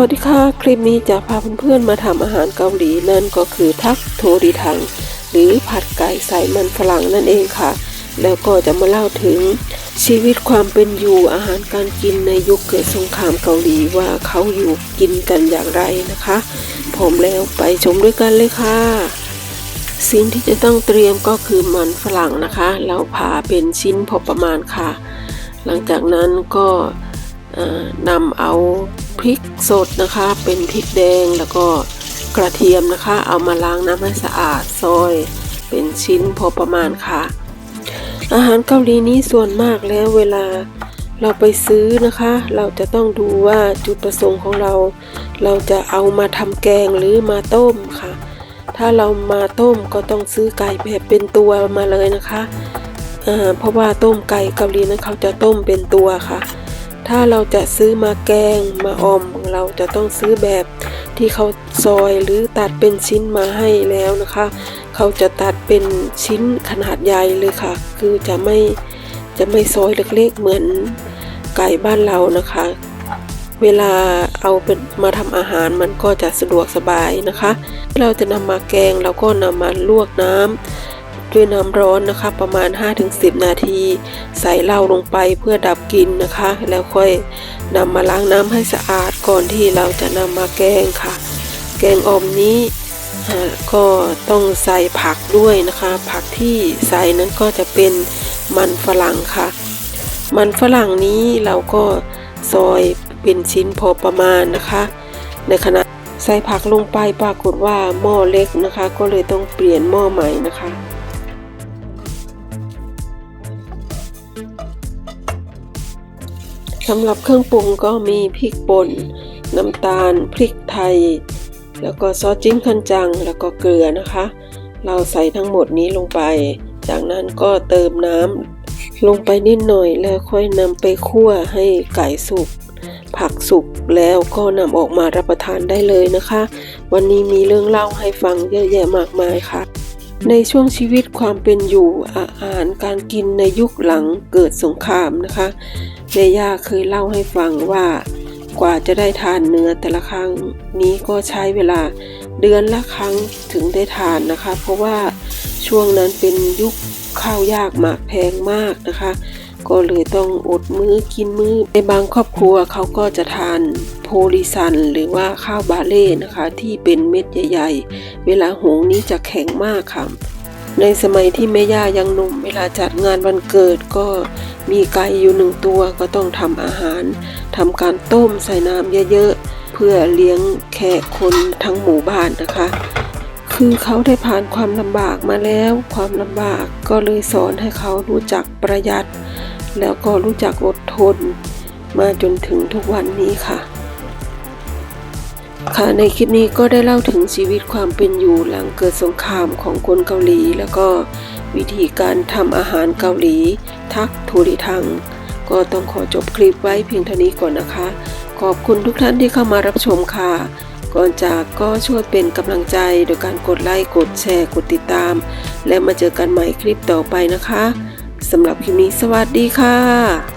วัสดีค่ะ คลิปนี้จะพาเพื่อนๆมาทำอาหารเกาหลีนั่นก็คือทักโทดิทัง หรือผัดไก่ใส่มันฝรั่งนั่นเองค่ะ แล้วก็จะมาเล่าถึงชีวิตความเป็นอยู่อาหารการกินในยุคเกิดสงครามเกาหลีว่าเขาอยู่กินกันอย่างไรนะคะพร้อมแล้วไปชมด้วยกันเลยค่ะ สิ่งที่จะต้องเตรียมก็คือมันฝรั่งนะคะ เราผ่าเป็นชิ้นพอประมาณค่ะ หลังจากนั้นก็นำเอา พริกสดนะคะ เป็นพริกแดงแล้วก็กระเทียมนะคะ เอามาล้างน้ำให้สะอาดซอย เป็นชิ้นพอประมาณค่ะ อาหารเกาหลีนี้ส่วนมากแล้วเวลาเราไปซื้อนะคะ เราจะต้องดูว่าจุดประสงค์ของเรา เราจะเอามาทำแกงหรือมาต้มค่ะ ถ้าเรามาต้มก็ต้องซื้อไก่แบบเป็นตัวมาเลยนะคะเพราะว่าต้มไก่เกาหลีนั้นเขาจะต้มเป็นตัวค่ะ ถ้าเราจะซื้อมาแกงมาออม เราจะต้องซื้อแบบที่เขาซอยหรือตัดเป็นชิ้นมาให้แล้วนะคะ เขาจะตัดเป็นชิ้นขนาดใหญ่เลยค่ะ คือจะไม่จะไม่ซอยเล็กๆเหมือนไก่บ้านเรานะคะ เวลาเอาเป็นมาทำอาหารมันก็จะสะดวกสบายนะคะ เราจะนำมาแกงเราก็นำมาลวกน้ำ ด้วยน้ำร้อนนะคะ ประมาณ 5-10 นาที ใส่เหล้าลงไปเพื่อดับกลิ่นนะคะ แล้วค่อยนำมาล้างน้ำให้สะอาดก่อนที่เราจะนำมาแกงค่ะ แกงออมนี้ก็ต้องใส่ผักด้วยนะคะ ผักที่ใส่นั้นก็จะเป็นมันฝรั่งค่ะ มันฝรั่งนี้เราก็ซอยเป็นชิ้นพอประมาณนะคะ ในขณะใส่ผักลงไปปรากฏว่าหม้อเล็กนะคะ ก็เลยต้องเปลี่ยนหม้อใหม่นะคะ สำหรับเครื่องปรุงก็มีพริกป่น น้ำตาล พริกไทย แล้วก็ซอสจิ้มคันจัง แล้วก็เกลือนะคะ เราใส่ทั้งหมดนี้ลงไป จากนั้นก็เติมน้ำลงไปนิดหน่อยแล้วค่อยนำไปคั่วให้ไก่สุก ผักสุกแล้วก็นำออกมารับประทานได้เลยนะคะ วันนี้มีเรื่องเล่าให้ฟังเยอะแยะมากมายค่ะ ในช่วงชีวิตความเป็นอยู่อาหารการกินในยุคหลังเกิดสงครามนะคะแม่ย่าเคยเล่าให้ฟังว่ากว่าจะได้ทานเนื้อแต่ละครั้งนี้ก็ใช้เวลาเดือนละครั้งถึงได้ทานนะคะ เพราะว่าช่วงนั้นเป็นยุคข้าวยากหมากแพงมากนะคะ ก็เลยต้องอดมื้อกินมื้อในบางครอบครัวเขาก็จะทาน โพลิซันหรือว่าข้าวบาเล่นะคะ ที่เป็นเม็ดใหญ่ๆ เวลาหุงนี้จะแข็งมากค่ะ ในสมัยที่แม่ย่ายังหนุ่ม เวลาจัดงานวันเกิดก็มีไก่อยู่หนึ่งตัวก็ต้องทำอาหารทำการต้มใส่น้ำเยอะๆ เพื่อเลี้ยงแขกคนทั้งหมู่บ้านนะคะ คือเขาได้ผ่านความลำบากมาแล้ว ความลำบากก็เลยสอนให้เขารู้จักประหยัด แล้วก็รู้จักอดทน มาจนถึงทุกวันนี้ค่ะ ค่ะในคลิปนี้ก็ได้เล่าถึงชีวิตความเป็นอยู่หลังเกิดสงครามของคนเกาหลี แล้วก็วิธีการทำอาหารเกาหลี ทักทูริทัง ก็ต้องขอจบคลิปไว้เพียงเท่านี้ก่อนนะคะ ขอบคุณทุกท่านที่เข้ามารับชมค่ะ ก่อนจากก็ช่วยเป็นกำลังใจโดยการกดไลค์กดแชร์กดติดตาม และมาเจอกันใหม่คลิปต่อไปนะคะสำหรับคลิปนี้สวัสดีค่ะ